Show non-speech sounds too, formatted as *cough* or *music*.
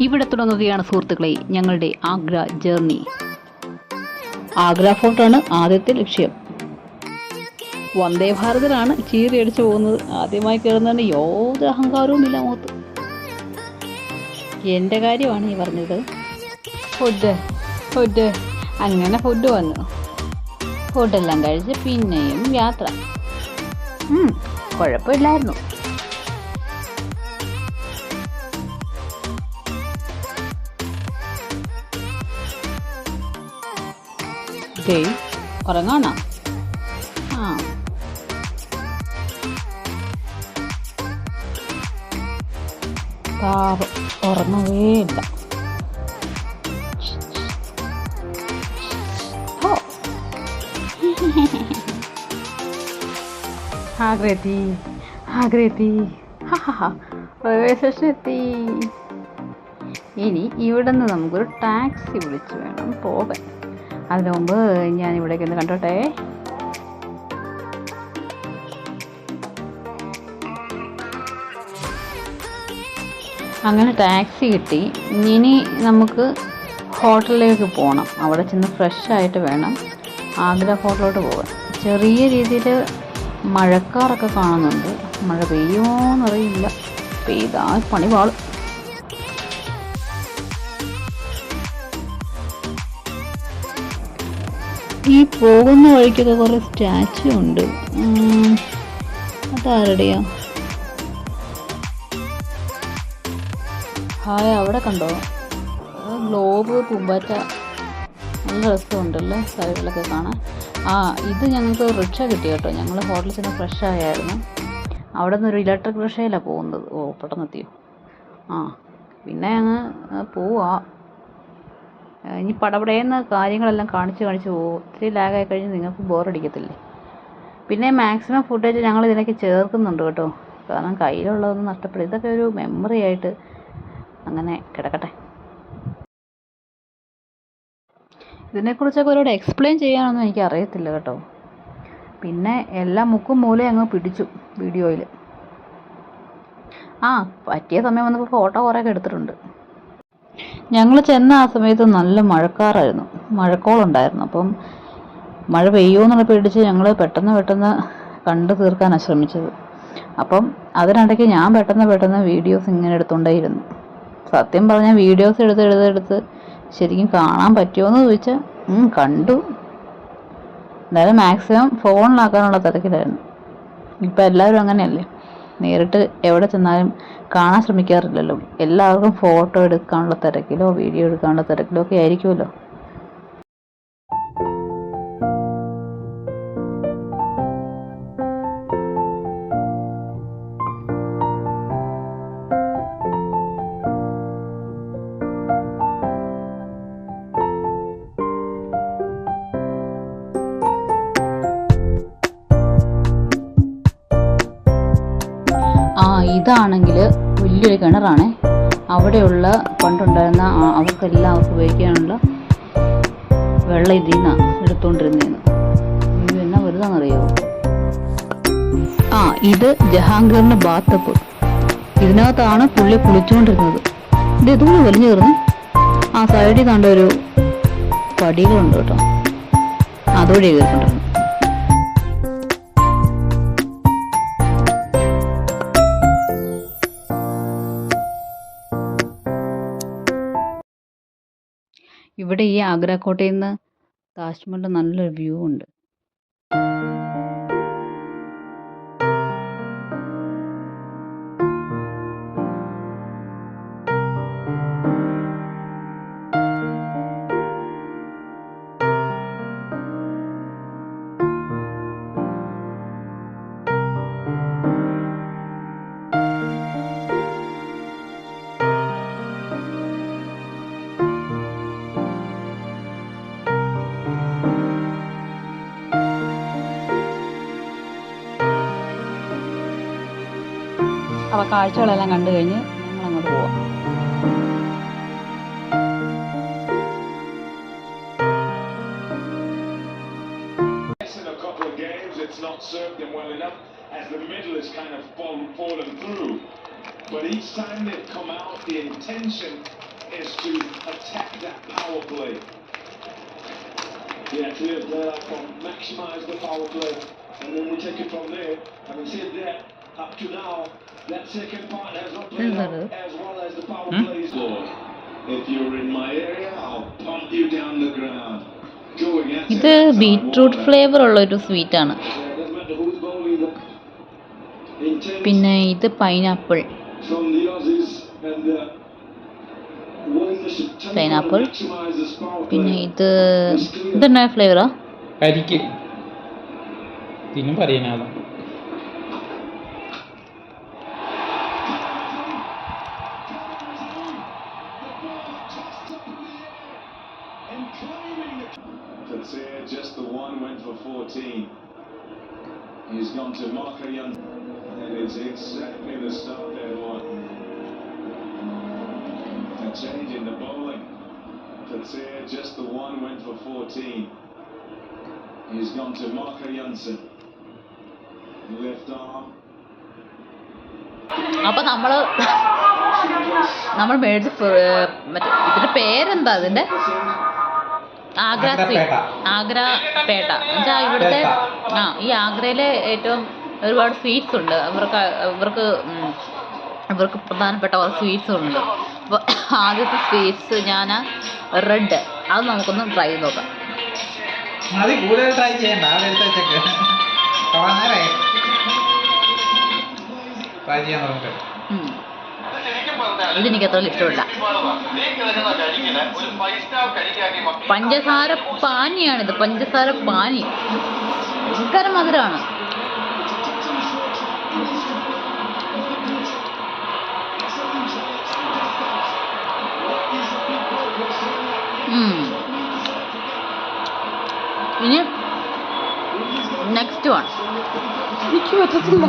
ഇവിടെ തുടങ്ങുകയാണ് സുഹൃത്തുക്കളെ ഞങ്ങളുടെ ആഗ്ര ജേർണി. ആഗ്ര ഫോർട്ടാണ് ആദ്യത്തെ ലക്ഷ്യം. വന്ദേ ഭാരതിലാണ് ചീറിയടിച്ചു പോകുന്നത്. ആദ്യമായി കയറുന്നതിന് യാതൊരു അഹങ്കാരവും ഇല്ല മുഖത്ത്. എന്റെ കാര്യമാണ് ഈ പറഞ്ഞത്. Food food. അങ്ങനെ ഫുഡ് വന്നു. ഫുഡെല്ലാം കഴിച്ച് പിന്നെയും യാത്ര. കുഴപ്പമില്ലായിരുന്നു. ദേ ഉറങ്ങാണോ ആ. പാപം. ഉറങ്ങവേ ഇല്ല. ആഗ്രഹത്തി ആഗ്രഹത്തി എത്തി ഇനി ഇവിടെ നിന്ന് നമുക്കൊരു ടാക്സി വിളിച്ച് വേണം പോകാൻ. അതിനു മുമ്പ് ഞാൻ ഇവിടേക്ക് ഒന്ന് കണ്ടോട്ടെ. അങ്ങനെ ടാക്സി കിട്ടി. ഇനി നമുക്ക് ഹോട്ടലിലേക്ക് പോകണം അവിടെ ചെന്ന് ഫ്രഷ് ആയിട്ട് വേണം ആഗ്ര ഹോട്ടലിലോട്ട് പോകാൻ. ചെറിയ രീതിയിൽ മഴക്കാറൊക്കെ കാണുന്നുണ്ട്. മഴ പെയ്യുമോ എന്നറിയില്ല പെയ്താൽ പണി പാളും. ഈ പോകുന്ന വഴിക്കൊക്കെ കുറേ സ്റ്റാച്ചു ഉണ്ട്. അതാരുടെയാ? ഹായ് അവിടെ കണ്ടോ? ഗ്ലോബ് പൂമ്പാറ്റ നല്ല രസമുണ്ടല്ലോ സ്ഥലങ്ങളൊക്കെ കാണാൻ. ആ ഇത് ഞങ്ങൾക്ക് റിക്ഷ കിട്ടി കേട്ടോ. ഞങ്ങൾ ഹോട്ടലിൽ ചെന്ന് ഫ്രഷ് ആയായിരുന്നു. അവിടെ ഒരു ഇലക്ട്രിക് റിക്ഷയിലാണ് പോകുന്നത്. ഓ പെട്ടെന്ന് എത്തിയോ ആ പിന്നെ അങ്ങ് പോവാ. ഇനി പടപടയെന്ന് കാര്യങ്ങളെല്ലാം കാണിച്ച് കാണിച്ച് പോകും ഒത്തിരി ലാഗായി കഴിഞ്ഞ് നിങ്ങൾക്ക് ബോറടിക്കത്തില്ലേ? പിന്നെ മാക്സിമം ഫുട്ടേജ് ഞങ്ങൾ ഇതിലേക്ക് ചേർക്കുന്നുണ്ട് കേട്ടോ. കാരണം കയ്യിലുള്ളതൊന്നും നഷ്ടപ്പെടും ഇതൊക്കെ ഒരു മെമ്മറി ആയിട്ട് അങ്ങനെ കിടക്കട്ടെ. ഇതിനെക്കുറിച്ചൊക്കെ ഒരുപാട് എക്സ്പ്ലെയിൻ ചെയ്യാനൊന്നും എനിക്ക് അറിയത്തില്ല കേട്ടോ. പിന്നെ എല്ലാ മുക്കും മൂലയും അങ്ങ് പിടിച്ചു വീഡിയോയിൽ ആ പറ്റിയ സമയം വന്നപ്പോൾ ഫോട്ടോ കുറേയൊക്കെ എടുത്തിട്ടുണ്ട്. ഞങ്ങൾ ചെന്ന ആ സമയത്ത് നല്ല മഴക്കാറായിരുന്നു. മഴക്കോളുണ്ടായിരുന്നു. അപ്പം മഴ പെയ്യുമെന്നുള്ള പേടിച്ച് ഞങ്ങൾ പെട്ടെന്ന് പെട്ടെന്ന് കണ്ടു തീർക്കാനാണ് ശ്രമിച്ചത്. അപ്പം അതിനിടയ്ക്ക് ഞാൻ പെട്ടെന്ന് പെട്ടെന്ന് വീഡിയോസ് ഇങ്ങനെ എടുത്തുകൊണ്ടേയിരുന്നു സത്യം പറഞ്ഞാൽ വീഡിയോസ് എടുത്ത് എടുത്ത് എടുത്ത് ശരിക്കും കാണാൻ പറ്റുമോയെന്ന് ചോദിച്ചാൽ കണ്ടു. എന്തായാലും മാക്സിമം ഫോണിലാക്കാനുള്ള തിരക്കിലായിരുന്നു. ഇപ്പം എല്ലാവരും അങ്ങനെയല്ലേ? നേരിട്ട് എവിടെ ചെന്നാലും കാണാൻ ശ്രമിക്കാറില്ലല്ലോ. എല്ലാവർക്കും ഫോട്ടോ എടുക്കാനുള്ള തിരക്കിലോ വീഡിയോ എടുക്കാനുള്ള തിരക്കിലോ ഒക്കെ ആയിരിക്കുമല്ലോ. ഇതാണെങ്കിൽ വലിയൊരു കിണറാണേ. അവിടെയുള്ള പണ്ടുണ്ടായിരുന്ന അവർക്കെല്ലാം അവർക്ക് ഉപയോഗിക്കാനുള്ള വെള്ളം ഇതിൽ നിന്നാണ് എടുത്തുകൊണ്ടിരുന്നതെന്ന് ഇത് എന്നാ വെറുതാണെന്നറിയാമോ ആ ഇത് ജഹാംഗീറിന്റെ ബാത്തപ്പ് ഇതിനകത്താണ് പുള്ളി കുളിച്ചുകൊണ്ടിരുന്നത്. ഇത് ഇതുപോലെ വലിഞ്ഞു കയറുന്നു. ആ സൈഡിൽ കണ്ട ഒരു പടികളുണ്ട് കേട്ടോ. അതുവഴി കയറിക്കൊണ്ടിരുന്നു. ഇവിടെ ഈ ആഗ്ര കോട്ടയിൽ നിന്ന് താജ്മഹലിന്റെ നല്ലൊരു വ്യൂ ഉണ്ട്. അപ്പോൾ കാഴ്ചകളെല്ലാം കണ്ടു കഴിഞ്ഞ് ഞങ്ങൾ അങ്ങോട്ട് പോവാം in a couple of games, it's not served them well enough as the middle has kind of fall, fallen through. But each time they've come out, the intention is to attack that power play. Yeah, clear play out from maximise the power play, and then we take it from there. Having said that, up to now, that second part has not played out as well as the power Hmm? plays. Lord, if you're in my area, I'll pump you down the ground. ഇത് beetroot flavour ഉള്ള ഒരു sweet ആണ് പിന്നെ ഇത് pineapple power പിന്നെ. ഇത് ഇതെന്നാ ഫ്ലേവറാ കരിക്ക് ഇതിനും പറയാനാണ് He's gone to Marco Young. And it's exactly the start there, one. A change in the bowling. Katsir, just the one went for 14. He's gone to Marco Janssen. Left arm. അപ്പൊ നമ്മള് *laughs* നമ്മൾ മേടിച്ച ഫ- മറ്റേ ഇതിന്റെ പേരെന്താ അതിന്റെ ആഗ്ര സ്വീറ്റ് ആഗ്ര പേട്ട എന്നുവെച്ചാൽ ഇവിടുത്തെ ആ ഈ ആഗ്രയിലെ ഏറ്റവും ഒരുപാട് സ്വീറ്റ്സ് ഉണ്ട്. ഇവർക്ക് ഇവർക്ക് ഇവർക്ക് പ്രധാനപ്പെട്ട കുറച്ച് സ്വീറ്റ്സ് ഉണ്ട്. അപ്പോൾ ആദ്യത്തെ സ്വീറ്റ്സ് ഞാൻ റെഡ്. അത് നമുക്കൊന്ന് ട്രൈ ചെയ്ത് നോക്കാം. അത് കൂടുതൽ ട്രൈ ചെയ്യണ്ട. വെച്ചേക്ക്. ചെയ്യാൻ ഉം. ഇതെനിക്ക് അത്ര ഇഷ്ടമില്ല. പഞ്ചസാര പാനിയാണിത്. പഞ്ചസാര പാനി. ഭയങ്കര മധുരമാണ്. ഇനി നെക്സ്റ്റ് വൺ എനിക്ക് പറ്റത്തില്ല.